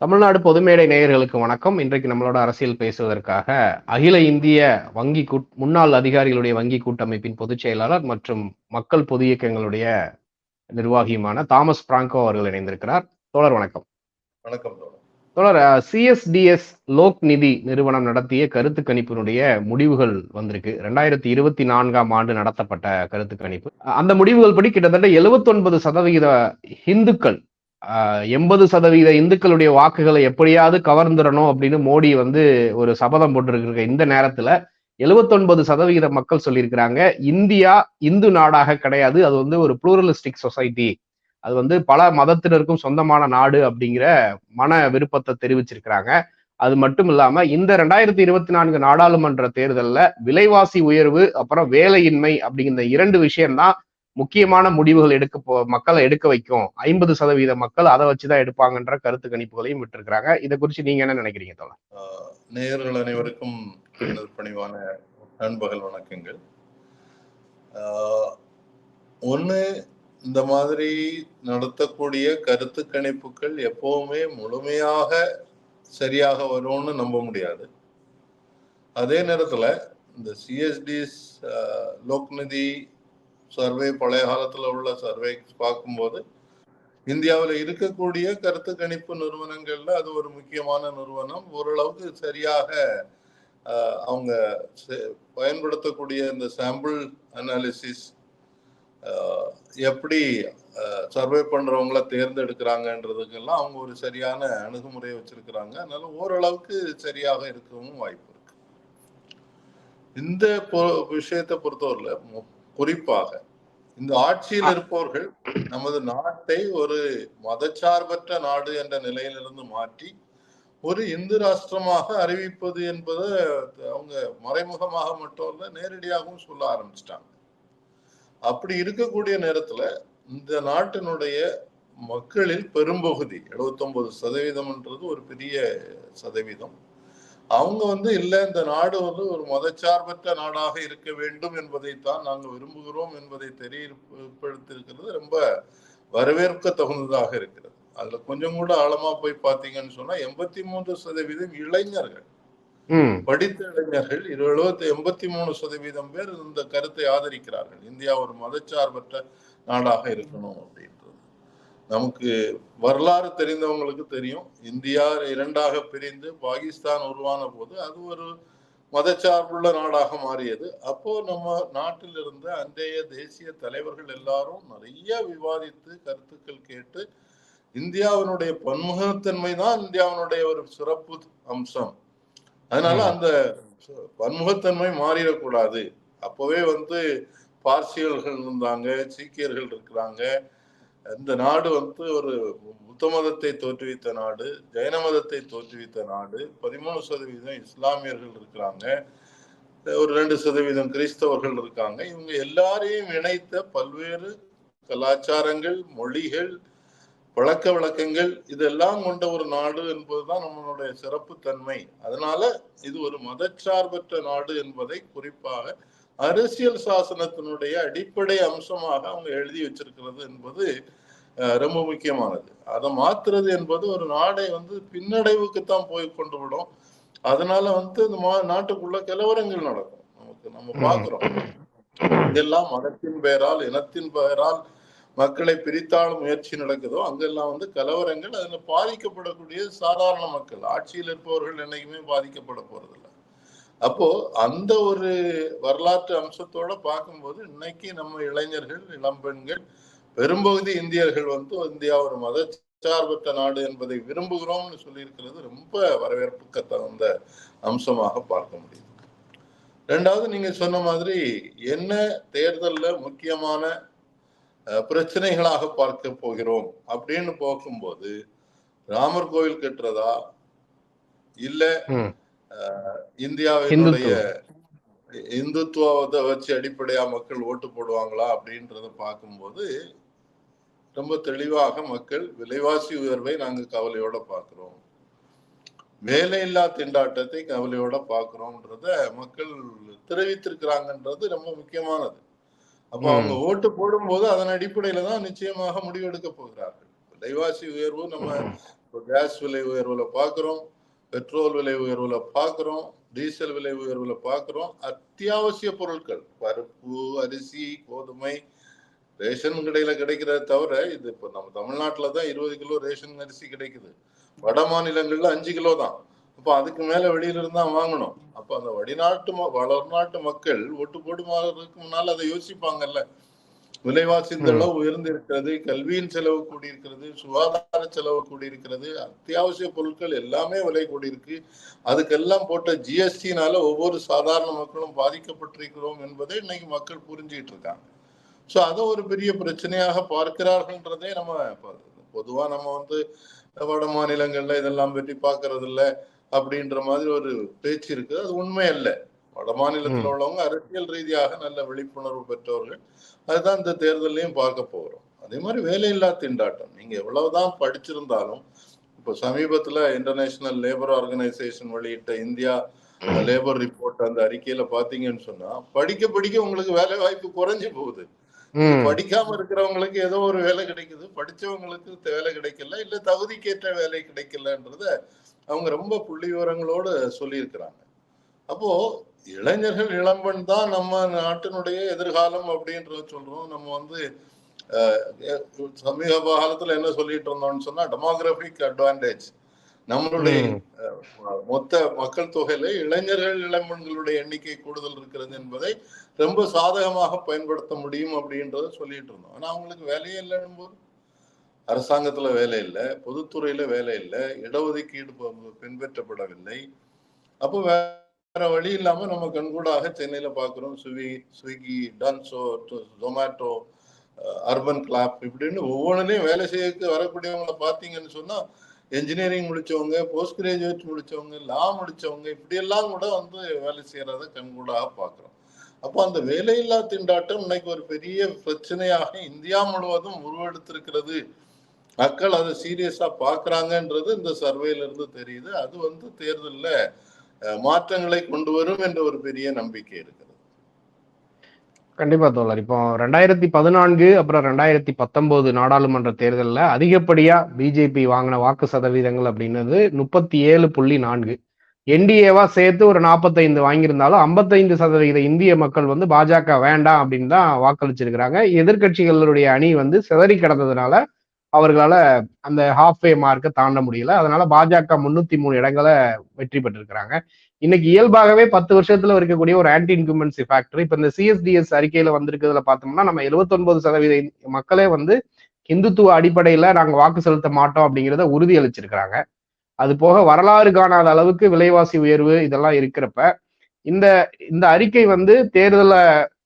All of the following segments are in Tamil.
தமிழ்நாடு பொதுமேடை நேயர்களுக்கு வணக்கம். இன்றைக்கு நம்மளோட அரசியல் பேசுவதற்காக அகில இந்திய வங்கி முன்னாள் அதிகாரிகளுடைய வங்கி கூட்டமைப்பின் பொதுச் செயலாளர் மற்றும் மக்கள் பொது இயக்கங்களுடைய நிர்வாகியுமான தாமஸ் பிராங்கோ அவர்கள் இணைந்திருக்கிறார். தோழர் வணக்கம். வணக்கம் தோழர். சிஎஸ்டிஎஸ் லோக் நிதி நிறுவனம் நடத்திய கருத்து கணிப்பினுடைய முடிவுகள் வந்திருக்கு. ரெண்டாயிரத்தி இருபத்தி நான்காம் ஆண்டு நடத்தப்பட்ட கருத்து கணிப்பு. அந்த முடிவுகள் படி கிட்டத்தட்ட 79% சதவிகித இந்துக்கள் எண்பது சதவீத இந்துக்களுடைய வாக்குகளை எப்படியாவது கவர்ந்துடணும் அப்படின்னு மோடி வந்து ஒரு சபதம் போட்டிருக்கிற இந்த நேரத்துல 79% சதவிகித மக்கள் சொல்லியிருக்கிறாங்க. இந்தியா இந்து நாடாக கிடையாது. அது வந்து ஒரு புளூரலிஸ்டிக் சொசைட்டி அது வந்து பல மதத்தினருக்கும் சொந்தமான நாடு அப்படிங்கிற மன விருப்பத்தை தெரிவிச்சிருக்கிறாங்க. அது மட்டும் இல்லாம இந்த ரெண்டாயிரத்தி இருபத்தி நான்கு நாடாளுமன்ற தேர்தலில் விலைவாசி உயர்வு அப்புறம் வேலையின்மை அப்படிங்கிற இரண்டு விஷயம்தான் முக்கியமான முடிவுகள் எடுக்க மக்களை எடுக்க வைக்கும். ஐம்பது சதவீத மக்கள் அதை வச்சுதான் எடுப்பாங்கன்ற கருத்து கணிப்புகளையும் விட்டுருக்காங்க இதை குறித்து நீங்க என்ன நினைக்கிறீங்க தோழர்? நேயர்கள் அனைவருக்கும் பணிவான நண்பகல் வணக்கங்கள். ஆஹ் ஒண்ணு இந்த மாதிரி நடத்தக்கூடிய கருத்து கணிப்புகள் எப்பவுமே முழுமையாக சரியாக வரும்னு நம்ப முடியாது. அதே நேரத்துல இந்த சிஎஸ்டிஸ் லோக்நிதி சர்வே பழைய காலத்துல உள்ள சர்வே பார்க்கும்போது இந்தியாவில் இருக்கக்கூடிய கருத்து கணிப்பு நிறுவனங்கள்ல அது ஒரு முக்கியமான நிறுவனம். ஓரளவுக்கு சரியாக ஆஹ், அவங்க பயன்படுத்தக்கூடிய இந்த சாம்பிள் அனாலிசிஸ் எப்படி சர்வே பண்றவங்கள தேர்ந்தெடுக்கிறாங்கன்றதுக்கெல்லாம் அவங்க ஒரு சரியான அணுகுமுறையை வச்சிருக்கிறாங்க. அதனால ஓரளவுக்கு சரியாக இருக்கவும் வாய்ப்பு இருக்கு. இந்த பொ- விஷயத்தை பொறுத்தவரையில் குறிப்பாக இந்த ஆட்சியில் இருப்பவர்கள் நமது நாட்டை ஒரு மதச்சார்பற்ற நாடு என்ற நிலையிலிருந்து மாற்றி ஒரு இந்து ராஷ்டிரமாக அறிவிப்பது என்பதை அவங்க மறைமுகமாக மட்டும் இல்ல நேரடியாகவும் சொல்ல ஆரம்பிச்சிட்டாங்க. அப்படி இருக்கக்கூடிய நேரத்துல இந்த நாட்டினுடைய மக்களில் பெரும்பகுதி 79% சதவீதம்ன்றது ஒரு பெரிய சதவீதம். அவங்க வந்து இல்ல இந்த நாடு வந்து ஒரு மதச்சார்பற்ற நாடாக இருக்க வேண்டும் என்பதைத்தான் நாங்கள் விரும்புகிறோம் என்பதை தெரியப்படுத்திருக்கிறது ரொம்ப வரவேற்க தகுந்ததாக இருக்கிறது. அதுல கொஞ்சம் கூட ஆழமா போய் பார்த்தீங்கன்னு சொன்னா எண்பத்தி மூன்று சதவீதம் இளைஞர்கள். படித்த இளைஞர்கள் எழுபத்தி எண்பத்தி மூணு சதவீதம் பேர் இந்த கருத்தை ஆதரிக்கிறார்கள். இந்தியா ஒரு மதச்சார்பற்ற நாடாக இருக்கணும் அப்படின்றது. நமக்கு வரலாறு தெரிந்தவங்களுக்கு தெரியும். இந்தியா இரண்டாக பிரிந்து பாகிஸ்தான் உருவான போது அது ஒரு மதச்சார்புள்ள நாடாக மாறியது. அப்போ நம்ம நாட்டில் இருந்த அன்றைய தேசிய தலைவர்கள் எல்லாரும் நிறைய விவாதித்து கருத்துக்கள் கேட்டு இந்தியாவினுடைய பன்முகத்தன்மை தான் இந்தியாவினுடைய ஒரு சிறப்பு அம்சம். அதனால. அந்த பன்முகத்தன்மை மாறிடக்கூடாது. அப்பவே வந்து பார்சியல்கள் இருந்தாங்க சீக்கியர்கள் இருக்கிறாங்க இந்த நாடு வந்து ஒரு புத்த மதத்தை தோற்றுவித்த நாடு ஜைன மதத்தை தோற்றுவித்த நாடு. பதிமூணு சதவீதம் இஸ்லாமியர்கள் இருக்கிறாங்க. ஒரு ரெண்டு சதவீதம் கிறிஸ்தவர்கள் இருக்காங்க. இவங்க எல்லாரையும் இணைத்த பல்வேறு கலாச்சாரங்கள் மொழிகள் பழக்க வழக்கங்கள் இதெல்லாம் கொண்ட ஒரு நாடு என்பதுதான் நம்மளுடைய சிறப்பு தன்மை அதனால இது ஒரு மதச்சார்பற்ற நாடு என்பதை குறிப்பாக அரசியல் சாசனத்தினுடைய அடிப்படை அம்சமாக அவங்க எழுதி வச்சிருக்கிறது என்பது ரொம்ப முக்கியமானது. அதை மாத்துறது என்பது ஒரு நாடை வந்து பின்னடைவுக்கு தான் போய் கொண்டு விடும். அதனால வந்து இந்த மா- நாட்டுக்குள்ள கலவரங்கள் நடக்கும். நமக்கு நம்ம ம். பார்க்கிறோம் இதெல்லாம் மதத்தின் பெயரால் இனத்தின் பெயரால் மக்களை பிரித்தாள முயற்சி நடக்குதோ அங்கெல்லாம் வந்து கலவரங்கள் அதுல பாதிக்கப்படக்கூடிய சாதாரண மக்கள் ஆட்சியில் இருப்பவர்கள் என்னைக்குமே பாதிக்கப்பட போறதில்ல. அப்போ அந்த ஒரு வரலாற்று அம்சத்தோட பார்க்கும்போது இன்னைக்கு நம்ம இளைஞர்கள் இளம்பெண்கள் பெரும்பகுதி இந்தியர்கள் வந்து இந்தியா ஒரு மத சார்பற்ற நாடு என்பதை விரும்புகிறோம்னு சொல்லியிருக்கிறது ரொம்ப வரவேற்புக்கு தகுந்த அம்சமாக பார்க்க முடியும் ரெண்டாவது நீங்க சொன்ன மாதிரி என்ன தேர்தல்ல முக்கியமான பிரச்சனைகளாக பார்க்க போகிறோம் அப்படின்னு போகும்போது ராமர் கோவில் கட்டுறதா? இல்ல இந்தியாவினுடைய இந்துத்துவத்தை வச்சு அடிப்படையா மக்கள் ஓட்டு போடுவாங்களா அப்படின்றத பார்க்கும்போது ரொம்ப தெளிவாக மக்கள் விலைவாசி உயர்வை நாங்க கவலையோட பார்க்கிறோம். வேலையில்லா திண்டாட்டத்தை கவலையோட பார்க்கிறோம்ன்றத மக்கள் தெரிவித்திருக்கிறாங்கன்றது ரொம்ப முக்கியமானது. அப்ப. அவங்க ஓட்டு போடும்போது அதன் அடிப்படையில தான் நிச்சயமாக முடிவெடுக்க போகிறார்கள். விலைவாசி உயர்வு நம்ம கேஸ் விலை உயர்வுல பாக்குறோம் பெட்ரோல் விலை உயர்வுல பாக்குறோம் டீசல் விலை உயர்வுல பாக்குறோம் அத்தியாவசிய பொருட்கள் பருப்பு அரிசி கோதுமை ரேஷன் கடையில கிடைக்கிறத தவிர இது இப்போ நம்ம தமிழ்நாட்டுலதான் இருபது கிலோ ரேஷன் அரிசி கிடைக்குது. வட மாநிலங்கள்ல அஞ்சு கிலோ தான். அப்போ அதுக்கு மேல வெளியில தான் வாங்கணும். அப்போ அந்த வடிநாட்டு ம- வளர்நாட்டு மக்கள் ஒட்டு போடுமாறதுக்கு முன்னால் அதை யோசிப்பாங்கல்ல. விலைவாசி இந்த. அளவு உயர்ந்து இருக்கிறது கல்வியின் செலவு கூடியிருக்கிறது சுகாதார செலவு கூடியிருக்கிறது அத்தியாவசிய பொருட்கள் எல்லாமே விலை கூடியிருக்கு. அதுக்கெல்லாம் போட்ட ஜிஎஸ்டினால ஒவ்வொரு சாதாரண மக்களும் பாதிக்கப்பட்டிருக்கிறோம் என்பதை இன்னைக்கு மக்கள் புரிஞ்சுக்கிட்டு இருக்காங்க. ஸோ அதை ஒரு பெரிய பிரச்சனையாக பார்க்கிறார்கள்ன்றதே நம்ம ப- பொதுவா நம்ம வந்து வட மாநிலங்கள்ல இதெல்லாம் பற்றி பார்க்கறது இல்ல அப்படின்ற மாதிரி ஒரு பேச்சு இருக்கு. அது உண்மை அல்ல. வட மாநிலத்தில். உள்ளவங்க அரசியல் ரீதியாக நல்ல விழிப்புணர்வு பெற்றவர்கள். அதுதான் இந்த தேர்தலையும் பார்க்க போகிறோம் அதே மாதிரி வேலையில்லா திண்டாட்டம். நீங்க எவ்வளவுதான் படிச்சிருந்தாலும் இப்போ சமீபத்துல இன்டர்நேஷனல் லேபர் ஆர்கனைசேஷன் வெளியிட்ட இந்தியா லேபர் ரிப்போர்ட் அந்த அறிக்கையில பாத்தீங்கன்னு சொன்னா படிக்க படிக்க உங்களுக்கு வேலை வாய்ப்பு குறைஞ்சு போகுது. படிக்காம இருக்கிறவங்களுக்கு ஏதோ ஒரு வேலை கிடைக்குது. படிச்சவங்களுக்கு வேலை கிடைக்கல. இல்ல தகுதிக்கேற்ற வேலை கிடைக்கலன்றத அவங்க ரொம்ப புள்ளி விவரங்களோடு சொல்லியிருக்கிறாங்க. அப்போ இளைஞர்கள் இளம்பெண் தான் நம்ம நாட்டினுடைய எதிர்காலம் அப்படின்றத சொல்றோம். நம்ம வந்து சமீப காலத்துல என்ன சொல்லிட்டு இருந்தோம்னு சொன்னா டெமோகிராபிக் அட்வான்டேஜ் நம்மளுடைய மொத்த மக்கள் தொகையில இளைஞர்கள் இளம்பெண்களுடைய எண்ணிக்கை கூடுதல் இருக்கிறது என்பதை ரொம்ப சாதகமாக பயன்படுத்த முடியும் அப்படின்றத சொல்லிட்டு இருந்தோம். ஆனா அவங்களுக்கு வேலையே இல்லைன்னும் போது அரசாங்கத்துல வேலை இல்லை பொதுத்துறையில வேலை இல்லை இடஒதுக்கீடு பின்பற்றப்படவில்லை. அப்போ வேற வழி இல்லாம நம்ம கண்கூடாக சென்னையில பாக்குறோம். சுவி Swiggy Dunzo Zomato Urban Clap இப்படின்னு ஒவ்வொன்றுலையும் வேலை செய்யறதுக்கு வரக்கூடியவங்களை பார்த்தீங்கன்னு சொன்னா என்ஜினியரிங் முடிச்சவங்க போஸ்ட் கிராஜுவேட் முடிச்சவங்க லா முடிச்சவங்க இப்படியெல்லாம் கூட வந்து வேலை செய்யறத கண்கூடாக பார்க்குறோம் அப்போ அந்த வேலையில்லா திண்டாட்டம் இன்னைக்கு ஒரு பெரிய பிரச்சனையாக இந்தியா முழுவதும் உருவெடுத்திருக்கிறது. மக்கள் அதை சீரியஸா பார்க்குறாங்கன்றது இந்த சர்வேல இருந்து தெரியுது. அது வந்து தேர்தலில் மாற்றங்களை கொண்டு வரும் என்ற ஒரு பெரிய நம்பிக்கை இருக்கிறது. கண்டிப்பா தோழர். இப்போ ரெண்டாயிரத்தி பதினான்கு அப்புறம் ரெண்டாயிரத்தி பத்தொன்பது நாடாளுமன்ற தேர்தலில் அதிகப்படியா பிஜேபி வாங்கின வாக்கு சதவீதங்கள் அப்படின்னது முப்பத்தி ஏழு புள்ளி நான்கு. என்டிஏவா சேர்த்து ஒரு நாற்பத்தைந்து வாங்கியிருந்தாலும் ஐம்பத்தைந்து சதவீத இந்திய மக்கள் வந்து பாஜக வேண்டாம் அப்படின்னு தான் வாக்களிச்சிருக்கிறாங்க. எதிர்க்கட்சிகளுடைய அணி வந்து சிதறி கிடந்ததுனால அவர்களால அந்த ஹாஃப்வே மார்க்கை தாண்ட முடியல. அதனால பாஜக முன்னூத்தி மூணு இடங்களை வெற்றி பெற்றிருக்கிறாங்க. இன்னைக்கு இயல்பாகவே பத்து வருஷத்துல இருக்கக்கூடிய ஒரு ஆன்டி இன்குமென்சி ஃபேக்டர் இப்ப இந்த சிஎஸ்டிஎஸ் அறிக்கையில வந்திருக்கிறதுல பார்த்தோம்னா நம்ம 79% சதவீத மக்களே வந்து இந்துத்துவ அடிப்படையில நாங்க வாக்கு செலுத்த மாட்டோம் அப்படிங்கிறத உறுதி அளிச்சிருக்கிறாங்க அது போக வரலாறு காணாத அளவுக்கு விலைவாசி உயர்வு இதெல்லாம் இருக்கிறப்ப இந்த இந்த அறிக்கை வந்து தேர்தலை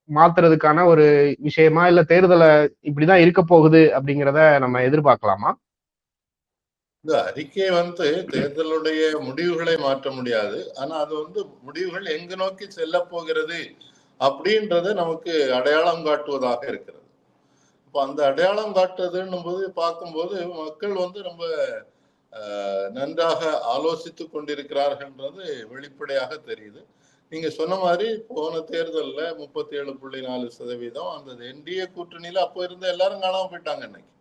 மாத்துறதுக்கான ஒரு விஷயமா இல்ல தேர்தலை இப்படிதான் இருக்க போகுது அப்படிங்கிறத நம்ம எதிர்பார்க்கலாமா? இந்த அறிக்கை வந்து தேர்தலுடைய முடிவுகளை மாற்ற முடியாது. ஆனா அது வந்து முடிவுகள் எங்கு நோக்கி செல்ல போகிறது அப்படின்றத நமக்கு அடையாளம் காட்டுவதாக இருக்கிறது. இப்போ அந்த அடையாளம் காட்டுறதுன்னும் போது பார்க்கும்போது மக்கள் வந்து ரொம்ப ஆஹ், நன்றாக ஆலோசித்து கொண்டிருக்கிறார்கள்ன்றது வெளிப்படையாக தெரியுது. நீங்க சொன்ன மாதிரி போன தேர்தல்ல முப்பத்தி ஏழு புள்ளி நாலு சதவீதம் அந்த என்டிஏ கூட்டணியில அப்போ இருந்த எல்லாரும் காணாம போயிட்டாங்க இன்னைக்கு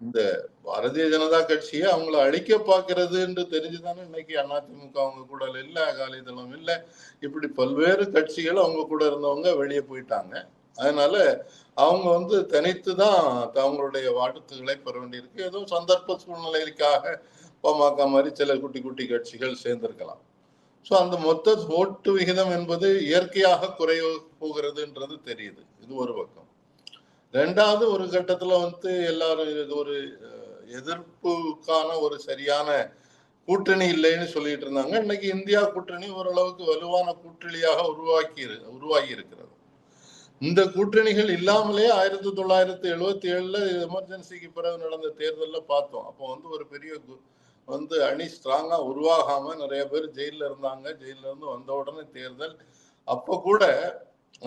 இந்த பாரதிய ஜனதா கட்சியை அவங்கள அழிக்க பார்க்கிறது என்று தெரிஞ்சுதானே இன்னைக்கு அதிமுக அவங்க கூட இல்ல அகாலிதளம் இல்ல. இப்படி பல்வேறு கட்சிகள் அவங்க கூட இருந்தவங்க வெளியே போயிட்டாங்க. அதனால அவங்க வந்து தனித்து தான் அவங்களுடைய வாட்டுத்துகளை பெற வேண்டியிருக்கு. ஏதோ சந்தர்ப்ப சூழ்நிலைக்காக பாமக மாதிரி சில குட்டி குட்டி கட்சிகள் சேர்ந்திருக்கலாம். ஸோ அந்த மொத்த ஓட்டு விகிதம் என்பது இயற்கையாக குறைய போகிறதுன்றது தெரியுது. இது ஒரு பக்கம். ரெண்டாவது ஒரு கட்டத்துல வந்து எல்லாரும் இது ஒரு எதிர்ப்புக்கான ஒரு சரியான கூட்டணி இல்லைன்னு சொல்லிட்டு இருந்தாங்க. இன்னைக்கு இந்தியா கூட்டணி ஓரளவுக்கு வலுவான கூட்டணியாக உருவாக்கி உருவாகி இருக்கிறது இந்த கூட்டணிகள் இல்லாமலே ஆயிரத்தி தொள்ளாயிரத்தி எழுவத்தி ஏழுல எமர்ஜென்சிக்கு பிறகு நடந்த தேர்தலில் பார்த்தோம். அப்போ வந்து ஒரு பெரிய கு- வந்து அணி ஸ்ட்ராங்கா உருவாகாம நிறைய பேர் ஜெயில்ல இருந்தாங்க. ஜெயில்ல இருந்து வந்த உடனே தேர்தல். அப்ப கூட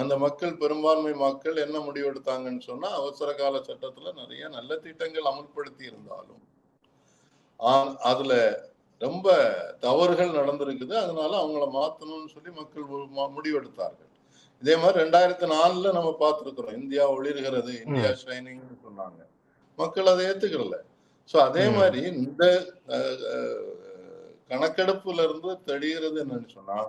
அந்த மக்கள் பெரும்பான்மை மக்கள் என்ன முடிவெடுத்தாங்கன்னு சொன்னா அவசர கால சட்டத்துல நிறைய நல்ல திட்டங்கள் அமல்படுத்தி இருந்தாலும் அதுல ரொம்ப தவறுகள் நடந்திருக்குது. அதனால அவங்கள மாத்தணும்னு சொல்லி மக்கள் முடிவெடுத்தார்கள் இதே மாதிரி ரெண்டாயிரத்தி நாலுல நம்ம பார்த்திருக்கிறோம். இந்தியா ஒளிர்கிறது இந்தியா ஷைனிங்னு சொன்னாங்க. மக்கள் அதை ஏத்துக்கல. சோ அதே. மாதிரி இந்த கணக்கெடுப்புல இருந்து தெரிகிறது என்னன்னு சொன்னா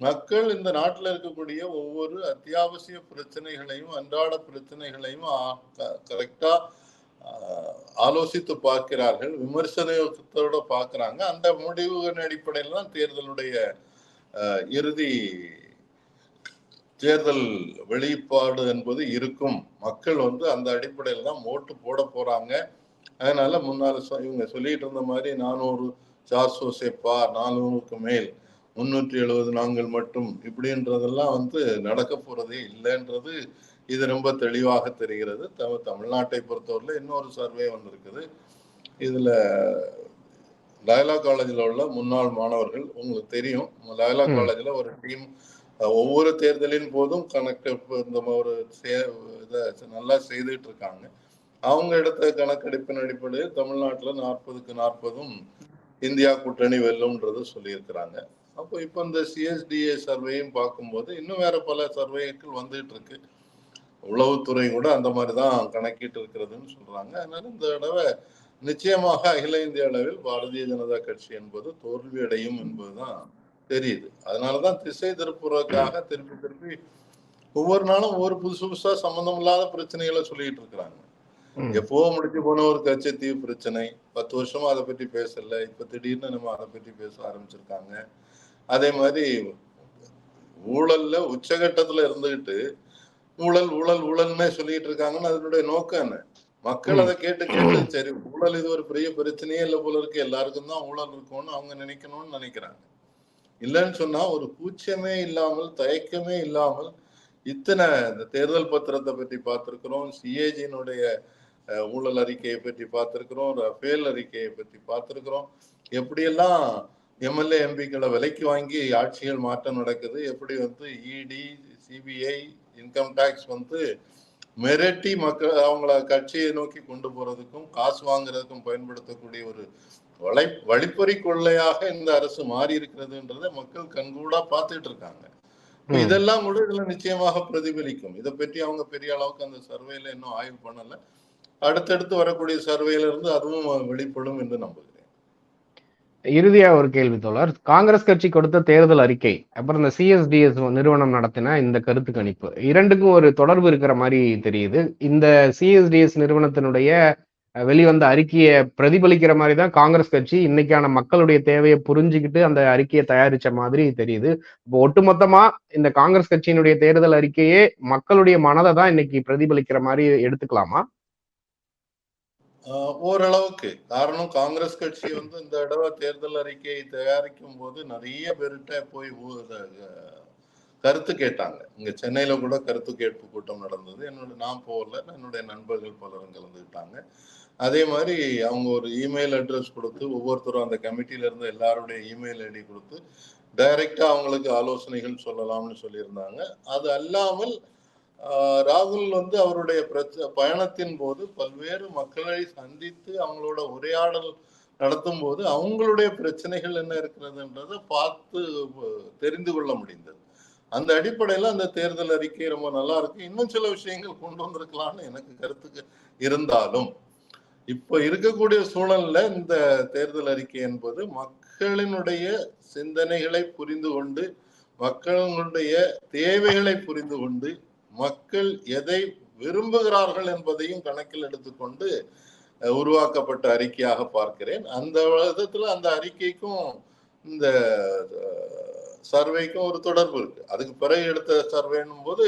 மக்கள் இந்த நாட்டுல இருக்கக்கூடிய ஒவ்வொரு அத்தியாவசிய பிரச்சனைகளையும் அன்றாட பிரச்சனைகளையும் கரெக்டா ஆலோசித்து பார்க்கிறார்கள் விமர்சனத்தோட பார்க்கறாங்க. அந்த முடிவுகளின் அடிப்படையில் தான் தேர்தலுடைய இறுதி தேர்தல் வெளிப்பாடு என்பது இருக்கும். மக்கள் வந்து அந்த அடிப்படையில் தான் ஓட்டு போட போறாங்க. அதனால முன்னால இவங்க சொல்லிட்டு இருந்த மாதிரி நானூறு சார்சோ செப்பா நானூறுக்கு மேல் முன்னூற்றி எழுபது நாங்கள் மட்டும் இப்படின்றதெல்லாம் வந்து நடக்க போறதே இல்லைன்றது இது ரொம்ப தெளிவாக தெரிகிறது. தமிழ் தமிழ்நாட்டை பொறுத்தவரையில இன்னொரு சர்வே வந்திருக்குது இதுல லயலா காலேஜில் உள்ள முன்னாள் மாணவர்கள் உங்களுக்கு தெரியும் லயலா. காலேஜில் ஒரு டீம் ஒவ்வொரு தேர்தலின் போதும் கணக்கெடுப்பு இந்த ஒரு சே- இதை நல்லா செய்துட்டு இருக்காங்க. அவங்க எடுத்த கணக்கெடுப்பின் அடிப்படையில் தமிழ்நாட்டில் நாற்பதுக்கு நாற்பதும் இந்தியா கூட்டணி வெல்லும்ன்றது சொல்லியிருக்கிறாங்க. அப்போ இப்போ இந்த சிஎஸ்டிஏ சர்வேயும் பார்க்கும்போது இன்னும் வேற பல சர்வேக்கள் வந்துட்டு இருக்கு. உளவுத்துறை கூட அந்த மாதிரி தான் கணக்கிட்டு இருக்கிறதுன்னு சொல்றாங்க. அதனால இந்த தடவை நிச்சயமாக அகில இந்திய அளவில் பாரதிய ஜனதா கட்சி என்பது தோல்வி அடையும் என்பதுதான் தெரியுது. அதனாலதான் திசை திருப்புறதுக்காக திருப்பி திருப்பி ஒவ்வொரு நாளும் ஒவ்வொரு புதுசு புதுசா சம்பந்தம் இல்லாத பிரச்சனைகளை சொல்லிட்டு இருக்கிறாங்க. எப்போ முடிஞ்சு போன ஒரு கச்சத்தீவு பிரச்சனை. பத்து வருஷமா அதை பற்றி பேசல. இப்ப திடீர்னு நம்ம அதை பற்றி பேச ஆரம்பிச்சிருக்காங்க. அதே மாதிரி ஊழல்ல உச்சகட்டத்துல இருந்துகிட்டு ஊழல் ஊழல் ஊழல்னே சொல்லிட்டு இருக்காங்கன்னு அதனுடைய நோக்கம் என்ன? மக்கள். அதை கேட்டு கேட்டு சரி ஊழல் இது ஒரு பெரிய பிரச்சனையே இல்லை போல இருக்கு. எல்லாருக்கும் தான் ஊழல் இருக்கும்னு அவங்க நினைக்கணும்னு நினைக்கிறாங்க. இல்லைன்னு சொன்னா ஒரு கூச்சமே இல்லாமல் தயக்கமே இல்லாமல் இத்தனை இந்த தேர்தல் பத்திரத்தை பற்றி பார்த்திருக்கிறோம். சிஏஜியினுடைய ஊழல் அறிக்கையை பற்றி பார்த்திருக்கிறோம் ரஃபேல் அறிக்கையை பற்றி பார்த்திருக்கிறோம். எப்படியெல்லாம் எம்எல்ஏ எம்பிக்களை விலைக்கு வாங்கி ஆட்சிகள் மாற்றம் நடக்குது எப்படி வந்து இடி சிபிஐ இன்கம் டேக்ஸ் வந்து மிரட்டி மக்கள் அவங்கள கட்சியை நோக்கி கொண்டு போறதுக்கும் காசு வாங்குறதுக்கும் பயன்படுத்தக்கூடிய ஒரு வளை வழிப்பறி கொள்ளையாக இந்த அரசு மாறி இருக்கிறதுன்றதை மக்கள் கண்கூடா பார்த்துட்டு இருக்காங்க. இதெல்லாம் கூட இதுல நிச்சயமாக பிரதிபலிக்கும். இதை பற்றி அவங்க பெரிய அளவுக்கு அந்த சர்வேல இன்னும் ஆய்வு பண்ணல. அடுத்தடுத்து வரக்கூடிய சர்வேல இருந்து அதுவும் வெளிப்படும் என்று நம்புகிறேன். இறுதியா ஒரு கேள்வி தோழர். காங்கிரஸ் கட்சி கொடுத்த தேர்தல் அறிக்கை அப்புறம் இந்த சிஎஸ்டிஎஸ் நிறுவனம் நடத்தின இந்த கருத்து கணிப்பு இரண்டுக்கும் ஒரு தொடர்பு இருக்கிற மாதிரி தெரியுது. இந்த சிஎஸ்டிஎஸ் நிறுவனத்தினுடைய வெளிவந்த அறிக்கையை பிரதிபலிக்கிற மாதிரி தான் காங்கிரஸ் கட்சி இன்னைக்கான மக்களுடைய தேவையை புரிஞ்சுக்கிட்டு அந்த அறிக்கையை தயாரிச்ச மாதிரி தெரியுது. இப்போ ஒட்டுமொத்தமா இந்த காங்கிரஸ் கட்சியினுடைய தேர்தல் அறிக்கையே மக்களுடைய மனதை தான் இன்னைக்கு பிரதிபலிக்கிற மாதிரி எடுத்துக்கலாமா? ஓரளவுக்கு. காரணம் காங்கிரஸ் கட்சி வந்து இந்த தடவை தேர்தல் அறிக்கையை தயாரிக்கும் போது நிறைய பேருகிட்ட போய் கருத்து கேட்டாங்க. இங்க சென்னையில கூட கருத்து கேட்பு கூட்டம் நடந்தது. என்னோட நான் போகல. என்னுடைய நண்பர்கள் பலரும் கலந்துக்கிட்டாங்க. அதே மாதிரி அவங்க ஒரு இமெயில் அட்ரஸ் கொடுத்து ஒவ்வொருத்தரும் அந்த கமிட்டியில இருந்து எல்லாருடைய இமெயில் ஐடி கொடுத்து டைரக்டா அவங்களுக்கு ஆலோசனைகள் சொல்லலாம்னு சொல்லியிருந்தாங்க. அது அல்லாமல் ராகுல் வந்து அவருடைய பயணத்தின் போது பல்வேறு மக்களை சந்தித்து அவங்களோட உரையாடல் நடத்தும் போது அவங்களுடைய பிரச்சனைகள் என்ன இருக்கிறதுன்றதை பார்த்து தெரிந்து கொள்ள முடிந்தது. அந்த அடிப்படையில் அந்த தேர்தல் அறிக்கை ரொம்ப நல்லா இருக்கு. இன்னும் சில விஷயங்கள் கொண்டு வந்திருக்கலாம்னு எனக்கு கருத்துக்கு இருந்தாலும். இப்போ இருக்கக்கூடிய சூழல்ல இந்த தேர்தல் அறிக்கை என்பது மக்களினுடைய சிந்தனைகளை புரிந்து கொண்டு மக்களுடைய தேவைகளை புரிந்து கொண்டு மக்கள் எதை விரும்புகிறார்கள் என்பதையும் கணக்கில் எடுத்துக்கொண்டு உருவாக்கப்பட்ட அறிக்கையாக பார்க்கிறேன். அந்த விதத்துல அந்த அறிக்கைக்கும் இந்த சர்வேக்கும் ஒரு தொடர்பு இருக்கு. அதுக்கு பிறகு எடுத்த சர்வேன்னும் போது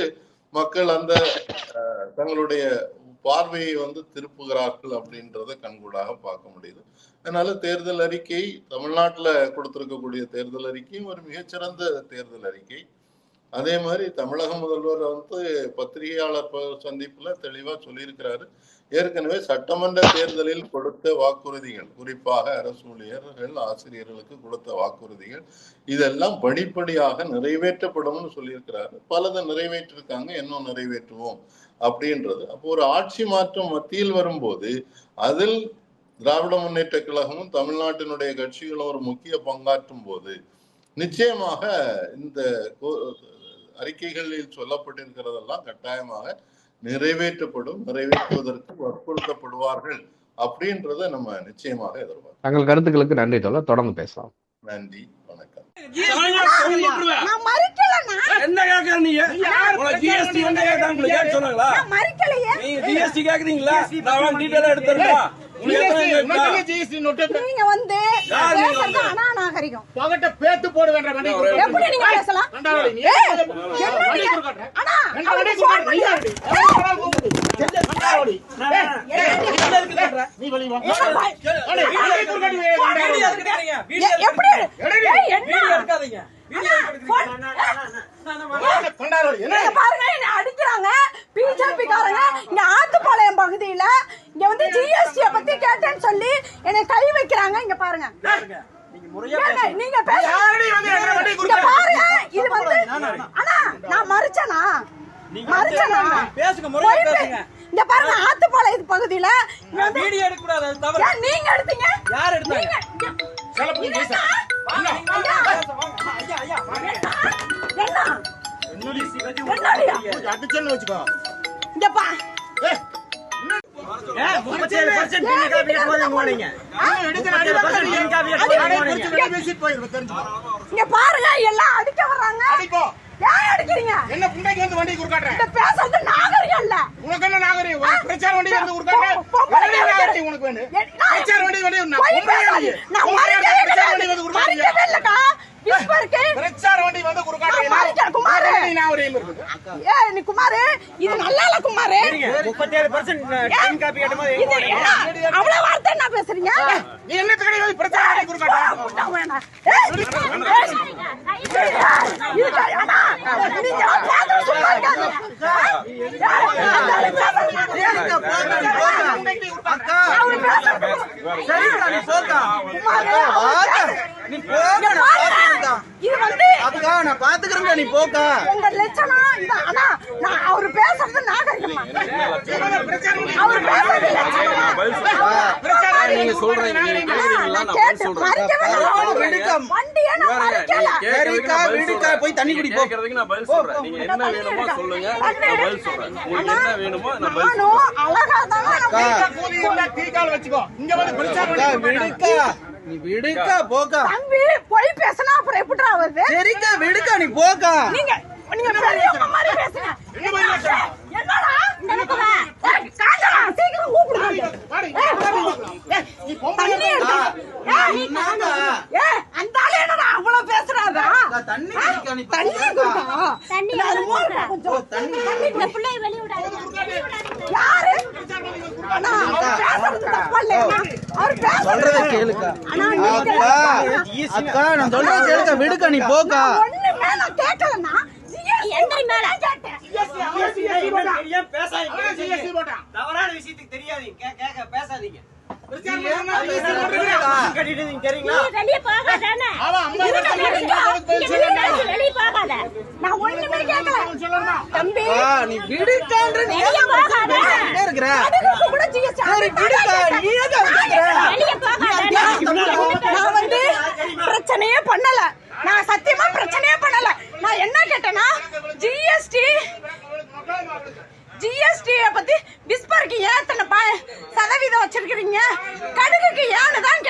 மக்கள் அந்த தங்களுடைய பார்வையை வந்து திருப்புகிறார்கள் அப்படின்றத கண்கூடாக பார்க்க முடியுது. அதனால தேர்தல் அறிக்கை தமிழ்நாட்டில் கொடுத்திருக்கக்கூடிய தேர்தல் அறிக்கையும் ஒரு மிகச்சிறந்த தேர்தல் அறிக்கை. அதே மாதிரி தமிழக முதல்வர் வந்து பத்திரிகையாளர் சந்திப்புல தெளிவா சொல்லியிருக்கிறாரு. ஏற்கனவே சட்டமன்ற தேர்தலில் கொடுத்த வாக்குறுதிகள் குறிப்பாக அரசு ஊழியர்கள் ஆசிரியர்களுக்கு கொடுத்த வாக்குறுதிகள் இதெல்லாம் படிப்படியாக நிறைவேற்றப்படும்னு சொல்லியிருக்கிறாரு. பலதை நிறைவேற்றிருக்காங்க இன்னும் நிறைவேற்றுவோம் அப்படின்றது. அப்போ ஒரு ஆட்சி மாற்றம் மத்தியில் வரும்போது அதில் திராவிட முன்னேற்ற கழகமும் தமிழ்நாட்டினுடைய கட்சிகளும் ஒரு முக்கிய பங்காற்றும் போது நிச்சயமாக இந்த கோ- அறிக்கைகளில் சொல்லப்பட்டிருக்கிறதெல்லாம் கட்டாயமாக நிறைவேற்றப்படும் நிறைவேற்றுவதற்கு வற்புறுத்தப்படுவார்கள் அப்படின்றத நம்ம நிச்சயமாக எதிர்பார்க்கிறோம். தங்கள் கருத்துக்களுக்கு நன்றி தோழர். தொடர்ந்து பேசலாம். நன்றி வணக்கம். என்ன கேக்குற நீங்க ஜிஎஸ்டி வந்து கேட்டாங்க சொன்னாங்களா? நீங்க ஜிஎஸ்டி கேக்குறீங்களா? நான் நீங்க வந்து? அநாநாகரிகம் பகட்ட பேத்து. எப்படி நீங்க பேசலாம் எப்படி என்ன பாருங்க என்ன அடிக்கிறாங்க. பிஜேபி காரங்க இங்க ஆத்துப்பாளையம் பகுதியில இங்க வந்து ஜிஎஸ்டி பத்தி கேட்டேன்னு சொல்லி என்னை கை வைக்கிறாங்க. இங்க பாருங்க. நீங்க? பாருங்க. இது வந்து அண்ணா நான் மறுச்சனா? மறுச்சனா? பேசுங்க முறையா பேசுங்க. இங்க பாருங்க ஆத்துப்பாளையம் பகுதியில வீடியோ எடுக்க கூடாது அது தவறு. ஏன் நீங்க எடுத்தீங்க? யார் எடுத்தாங்க? என்ன? பாருங்க எல்லாம் அடிக்க வர்றாங்க ஏன் அடிக்கிறீங்க என்ன புண்டைக்கு வந்து வண்டி கொடுக்காட்டுற? இந்த பேசுறது நாகரிகம் இல்ல உனக்கு என்ன நாகரிகம்? பிரச்சார வண்டி வந்து கொடுக்காட்டுற? உனக்கு வேணும்? நான் பிரச்சார வண்டி வண்டி. நான் பொம்பளை மறைக்கவே வண்டி இல்லக்கா. விஸ்வருக்கு. பிரச்சார வண்டி வந்து. நான் மறைக்கிறேன், குமாரு. என்ன நீ குமாரு இது நல்லா இல்ல குமாரு முப்பத்தேழு பர்சன்ட் ஏன்? காப்பி கேட்ட இது என்ன? அவ்வளவு வார்த்தை என்ன பேசுறீங்க நீ என்னத்துக்கு வந்து பிரச்சார வண்டி. ஏய், ஏய், இது அண்ணா, சும்மா இருக்காது. நீ போக்கா நான் பாத்துக்கிறேன்க்கா இது வந்து அதுக்கா நான் பாத்துக்கிறேன்க்கா நீ போக்கா. உங்க லட்சணம் இந்த அண்ணா நான் அவர் பேசுறது நாகரிகமா? அவர் லட்சணமா? நீங்க சொல்றீங்க. நீங்க நான். விடுக்கா. வண்டியை நான் மறைக்கல. விடுக்கா போய் தண்ணி குடி போ கேக்குறதுக்கு நான் பதில் சொல்றேன். நீங்க என்ன வேணுமோ சொல்லுங்க. நான் பதில் சொல்றேன். உங்களுக்கு என்ன வேணுமோ நான் பதில் சொல்றேன். நானும் அழகா தானே. நான் டீ கால் வச்சுக்கோ இங்க வந்து. விடுக்கா. நீ விடுக்கா போக்கா. தம்பி போய் பேசினா அப்புறம் எப்படிடா வருது? சரிக்கா விடுக்கா நீ போக்கா. நீங்க நீங்க பெரியவங்க மாதிரி பேசுங்க ஏய், என்னடா எனக்கு வா. ஏய், காஞ்சனா, சீக்கிரம் கூப்பிடுங்க வாடி, ஏய், நீ பொம்பளை தண்ணி எடுத்தா ஏய், நீ என்னக்கா? ஏய், அந்த ஆளு என்னடா அவ்வளவு பேசுறாரா அக்கா, தண்ணி குடிக்கா நீ தண்ணி கொடுத்தா தண்ணி நான் அது மூணு கொடுத்தா. கொஞ்சம் தண்ணி இந்த பிள்ளைய வெளிய விடாதீங்க யாரு அண்ணா, அவர் பேசுறது தப்பா இல்லையா? அவர் சொல்றத பேசுறது கேளுக்கா அண்ணா, நீங்க அக்கா நான் கேளுக்கா விடுக்கா நீ போக்கா. ஒண்ணுமே நான் கேட்கலண்ணா எந்திரி மேல. கேட்டேன் ஜிஎஸ்டி போட்டான் தவறான விஷயத்துக்கு தெரியாதீங்க. கே- கேட்க பேசாதீங்க. வெளிய போகாதானே? வெளிய போகாத. நான் ஒண்ணுமே கேட்கல. தம்பி. நீ விடுக்கான்ற நீ வெளிய போகாத. என்ன இருக்கிற. அதுக்கு கூட நீ வெளிய போகாத. பிரச்சனையே பண்ணல. நான் சத்தியமா பிரச்சனையே பண்ணல. நான் என்ன கேட்டேன்னா ஜிஎஸ்டி ஜிஎஸ்டியை பத்தி விஸ்பருக்கு ஏன் ப- சதவீதம் வச்சிருக்கிறீங்க. கடுகுக்கு ஏன்னு தான்